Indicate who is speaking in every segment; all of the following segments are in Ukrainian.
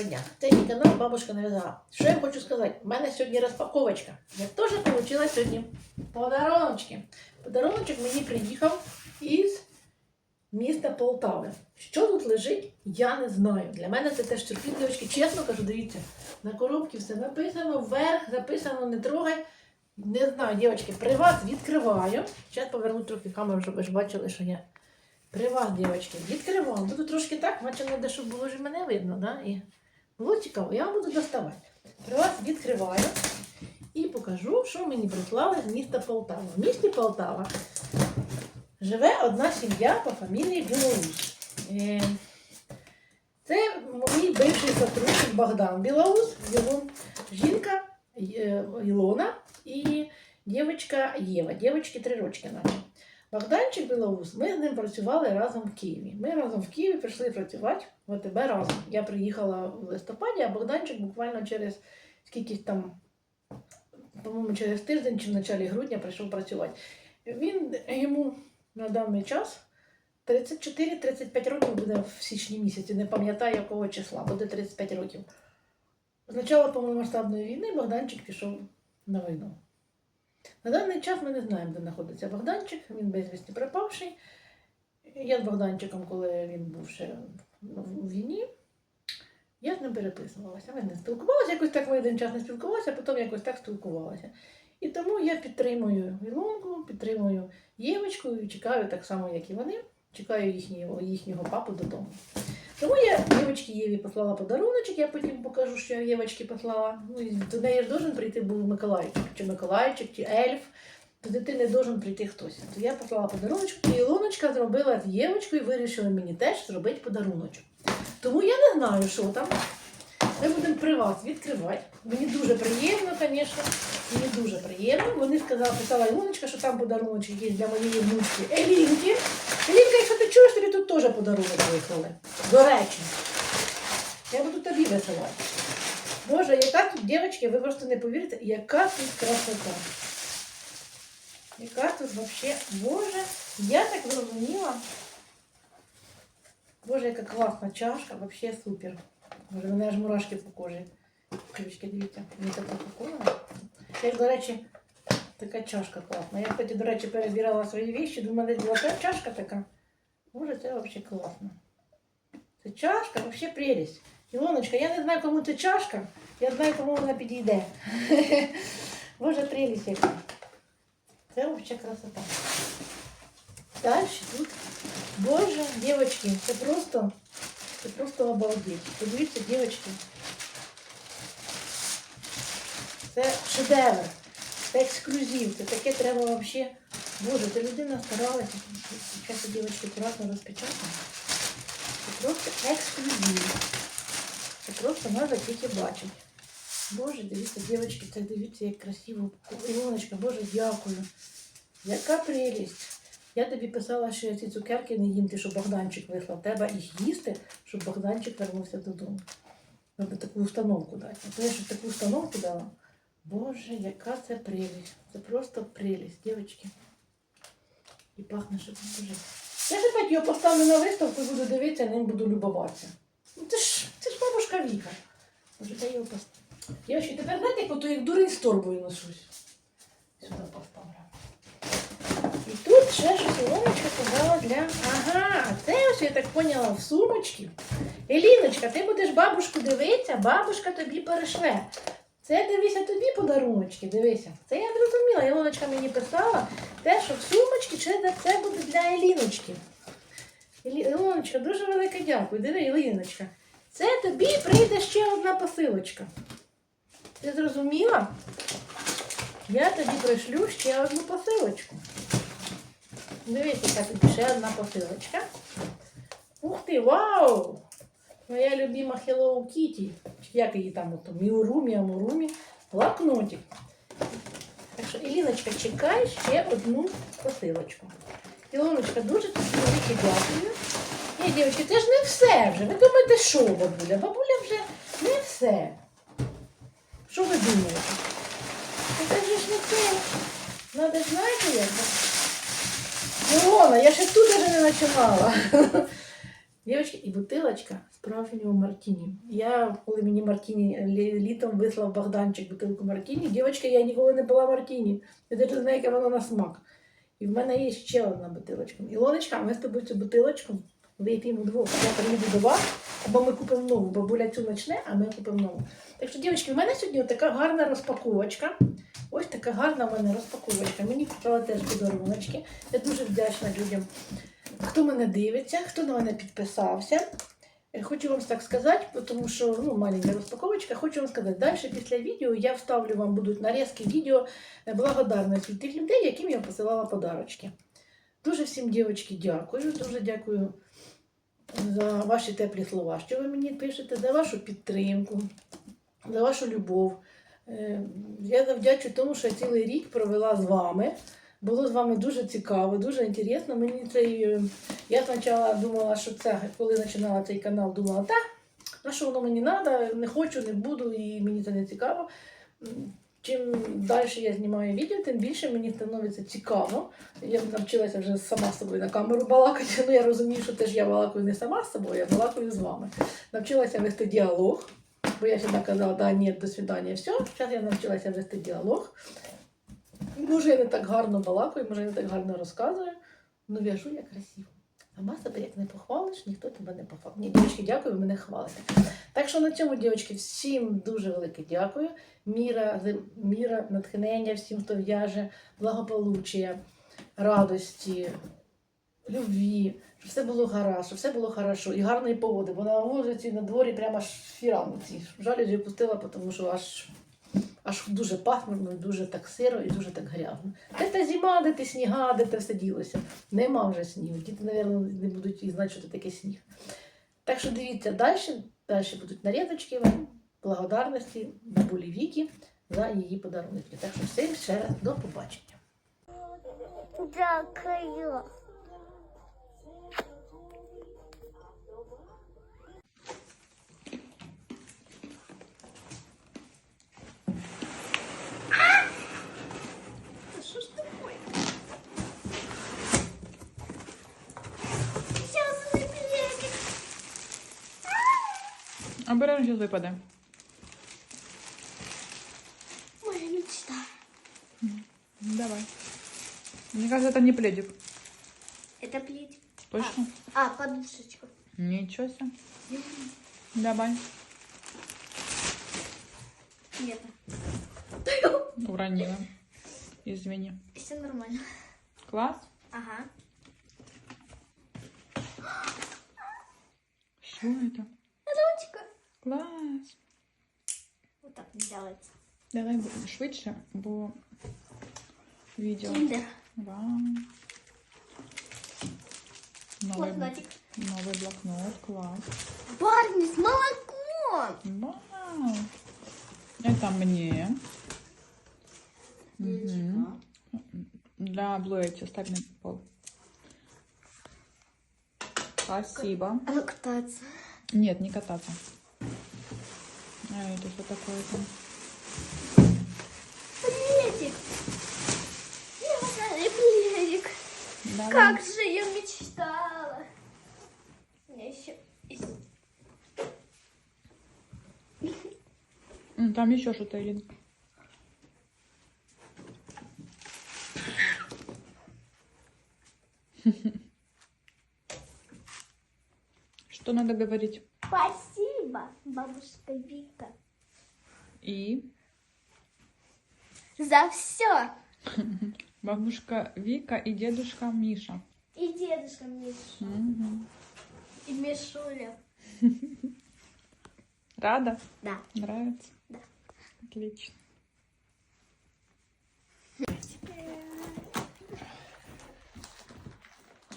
Speaker 1: Доброго дня. Це мій канал Бабушка нав'язала. Що я хочу сказати? У мене сьогодні розпаковочка. Я теж отримала сьогодні подаруночки. Подаруночок мені приїхав із міста Полтави. Що тут лежить, я не знаю. Для мене це теж сюрприз, дівчатки. Чесно кажу, дивіться, на коробці все написано, вверх записано, не трогай. Не знаю, дівчатки, при вас відкриваю. Зараз поверну трохи камеру, щоб ви ж бачили, що я при вас, дівчатки, відкриваю. Буду трошки так, наче не щоб було ж мене видно, да? І було цікаво, я вам буду доставати. При вас відкриваю і покажу, що мені прислали з міста Полтава. В місті Полтава живе одна сім'я по фамілії Білоус. Е, Це мій бивший сотрудник Богдан Білоус, його жінка е, Ілона і дівчинка Єва. Дівчинки три рочки наче. Богданчик Білоус, ми з ним працювали разом в Києві. Ми разом в Києві прийшли працювати в ОТБ разом. Я приїхала в листопаді, а Богданчик буквально через скільки там, по-моєму, через тиждень чи в началі грудня прийшов працювати. Він йому на даний час 34-35 років буде в січні місяці, не пам'ятаю якого числа, буде 35 років. З початку повномасштабної війни Богданчик пішов на війну. На даний час ми не знаємо, де знаходиться Богданчик, він безвісті пропавший. Я з Богданчиком, коли він був ще в війні, я з ним переписувалася. Ми не спілкувалися, якось так ми один час не спілкувалися, а потім якось так спілкувалася. І тому я підтримую Ілонку, підтримую Євочку і чекаю так само, як і вони. Чекаю їхнього, їхнього папу додому. Тому я Євочці Єві послала подаруночок, я потім покажу, що я Євочці послала. Ну, до неї ж должен прийти був Миколайчик, чи Миколайчик, чи Ельф. До дитини должен прийти хтось. То я послала подаруночок, і Ілоночка зробила з Євочкою і вирішила мені теж зробити подаруночок. Тому я не знаю, що там. Ми будемо при вас відкривати. Мені дуже приємно, звісно. Мені дуже приємно. Вони сказали, писала Ілоночка, що там подаруночок є для моєї внучки Елінки. Елінка, якщо чуєш, тобі тут теж подарунок вислали. До речі, я буду тобі висилати. Боже, яка тут, дівчатки, ви просто не повірите, яка тут красота. Яка тут взагалі, Боже, я так зрозуміла. Боже, яка класна чашка, взагалі супер. Боже, у мене аж мурашки по кожі. Ключки, дивіться, мені так упаковано. Як, до речі, така чашка класна. Я, хоч, до речі, перебирала свої віші, думала, десь була та чашка така. Боже, це взагалі класно. Це чашка, взагалі прелість. Ілоночка, я не знаю, кому це чашка, я знаю, кому вона підійде. Боже, прелість яка. Це взагалі красота. Далі тут. Боже, дівчатки, це просто, це просто обалдеть. Подивіться, дівчатки. Це шедевр, це ексклюзив, це таке треба взагалі. Боже, це людина старалася. Зараз дівчатки акуратно розпечатано. Це просто ексклюзив. Це просто треба тільки бачити. Боже, дивіться, дівчатки, це дивіться, як красиво. Ілоночка, Боже, дякую. Яка прелість. Я тобі писала, що я ці цукерки не їм, ти що Богданчик вислав. Треба їх їсти, щоб Богданчик вернувся додому. Треба таку установку дати. А то я щоб таку установку дала. Боже, яка це прелість. Це просто прелість, дівчатки. І пахне, що Боже. Я ж опять його поставлю на виставку і буду дивитися, ним буду любуватися. Ну це ж, це ж бабушка Віка. Може, я його поставлю. Дівчатки, тепер знаєте, ото як дурень з торбою ношусь. Сюди поставлю. І тут ще щось Ілоночка сказала для. Ага, це ось я так поняла в сумочці. Еліночка, ти будеш бабушку дивитися, бабушка тобі перешле. Це дивися тобі подаруночки, дивися. Це я зрозуміла. Ілоночка мені писала те, що в сумочці це, це буде для Еліночки. Ілоночка, дуже велике дякую. Диви, Еліночка. Це тобі прийде ще одна посилочка. Ти зрозуміла? Я тобі пришлю ще одну посилочку. Дивіться, яка тобі ще одна посилочка. Ух ти, вау! Моя любима Hello Kitty. Як її там ото? Міурумі, Амурумі. Блокнотик. Так що, Іліночка, чекай ще одну посилочку. Ілоночка, дуже тобі велике дякую. Ні, дівчатки, це ж не все вже. Ви думаєте, що бабуля? Бабуля вже не все. Що ви думаєте? Це ж не це. Надо знаєте як? Ілона, я ще тут даже не починала. Дівчатки, і бутилочка справжнього Мартіні. Я, коли мені Мартіні літом вислав Богданчик бутилку Мартіні, дівчатка, я ніколи не пила Мартіні. Я навіть знаю, яке воно на смак. І в мене є ще одна бутилочка. Ілоночка, ми з тобою цю бутилочку вип'ємо двох. Я приїду до вас, або ми купимо нову. Бабуля цю начне, а ми купимо нову. Так що, дівчатки, в мене сьогодні така гарна розпаковочка. Ось така гарна в мене розпаковочка. Мені купила теж подаруночки. Я дуже вдячна людям, хто мене дивиться, хто на мене підписався. Е, Хочу вам так сказати, тому що ну, маленька розпаковочка. Хочу вам сказати, далі після відео я вставлю вам будуть нарізки відео е, благодарності тих людей, яким я посилала подарочки. Дуже всім, дівчатки, дякую. Дуже дякую за ваші теплі слова, що ви мені пишете, за вашу підтримку, за вашу любов. Е, Я завдячую тому, що я цілий рік провела з вами. Було з вами дуже цікаво, дуже інтересно. Мені цей. е, Я спочатку думала, що це, коли починала цей канал, думала, та, на що воно мені треба, не хочу, не буду, і мені це не цікаво. Чим далі я знімаю відео, тим більше мені становиться цікаво. Я навчилася вже сама з собою на камеру балакати. Ну я розумію, що теж я балакаю не сама з собою, я балакаю з вами. Навчилася вести діалог, бо я завжди казала, да, ні, до свидання, все. Зараз я навчилася вести діалог. Може, я не так гарно балакаю, може, я не так гарно розказую, але в'яжу я красиво. Сама себе як не похвалиш, ніхто тебе не похвалить. Ні, дівчатки, дякую, ви мене хвалите. Так що на цьому, дівчатки, всім дуже велике дякую. Міра, міра, натхнення всім, хто в'яже, благополуччя, радості, любві, щоб все було гаразд, щоб все було хорошо і гарної погоди, бо на вулиці на дворі прямо аж фіранки ці. Жаль, я пустила, тому що аж, аж дуже пахмурно, дуже так сиро і дуже так грязно. Де та зима, де ти сніга, де те все ділося. Нема вже снігу. Діти, мабуть, не будуть і знати, що це таке сніг. Так що дивіться далі. Далі будуть нарізочки вам, благодарності бабулі Вікі за її подарунки. Так що всім ще раз до побачення.
Speaker 2: Дякую.
Speaker 3: Обережно зараз випаде.
Speaker 2: Моя мечта.
Speaker 3: Давай. Мне кажется, это не пледик.
Speaker 2: Это плеть.
Speaker 3: Точно?
Speaker 2: А, подушечку.
Speaker 3: Ничего себе. Давай.
Speaker 2: Нет.
Speaker 3: Уронила. Извини.
Speaker 2: Все нормально.
Speaker 3: Класс?
Speaker 2: Ага.
Speaker 3: Что это?
Speaker 2: Ручка.
Speaker 3: Класс.
Speaker 2: Вот так не делается.
Speaker 3: Давай швидше, бо відео.
Speaker 2: Киндер.
Speaker 3: Вау. Новий,
Speaker 2: Блокнотик.
Speaker 3: новий блокнот, клас.
Speaker 2: Барни с молоком.
Speaker 3: Вау. Это мне. Для Блуэти ставь на пол. Спасибо.
Speaker 2: А ну кататься.
Speaker 3: Нет, не кататься. А это что такое там?
Speaker 2: Я пледик.
Speaker 3: Давай.
Speaker 2: Как же я мечтала. Меня еще.
Speaker 3: М, Там еще что-то, Ирина. Что надо говорить?
Speaker 2: Спасибо, бабушка Вика,
Speaker 3: И
Speaker 2: за все.
Speaker 3: бабушка Вика и дедушка Миша.
Speaker 2: И дедушка Миша,
Speaker 3: Мгм.
Speaker 2: и Мишуля.
Speaker 3: Рада?
Speaker 2: Да.
Speaker 3: Нравится?
Speaker 2: Да.
Speaker 3: Отлично.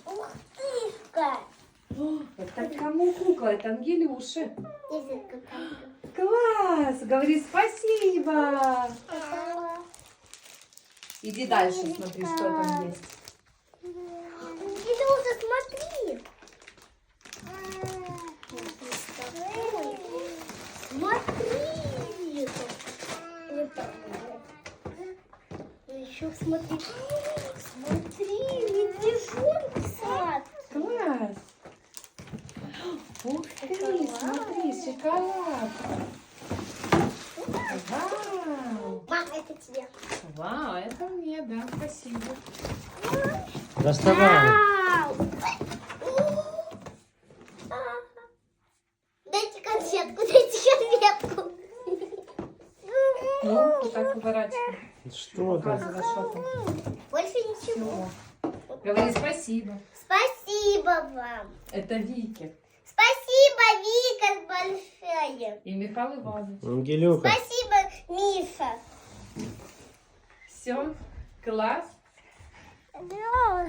Speaker 2: Ух ты!
Speaker 4: Это кому кукла? Это Ангелюши.
Speaker 2: Язык
Speaker 4: Класс! Говори спасибо! Иди дальше, смотри, что там есть.
Speaker 2: Илюша, смотри! Смотри! Еще смотри. Смотри, медвежонок сладкий.
Speaker 4: Класс! Ух ты, шоколадка. Вау!
Speaker 2: Мам, это тебе.
Speaker 4: Вау, это мне, да, спасибо.
Speaker 5: Доставай.
Speaker 2: Вау! Дайте конфетку, дайте конфетку.
Speaker 4: Ну, вот так поворачивай.
Speaker 5: Что?
Speaker 4: Показывай, что там.
Speaker 2: Больше ничего.
Speaker 4: Всё. Говори спасибо.
Speaker 2: Спасибо вам.
Speaker 4: Это Вики
Speaker 2: Спасибо, Вика большое.
Speaker 4: и Михаил Иванович.
Speaker 5: Ангелюха.
Speaker 2: Спасибо, Миша.
Speaker 4: Все, класс.
Speaker 2: Да.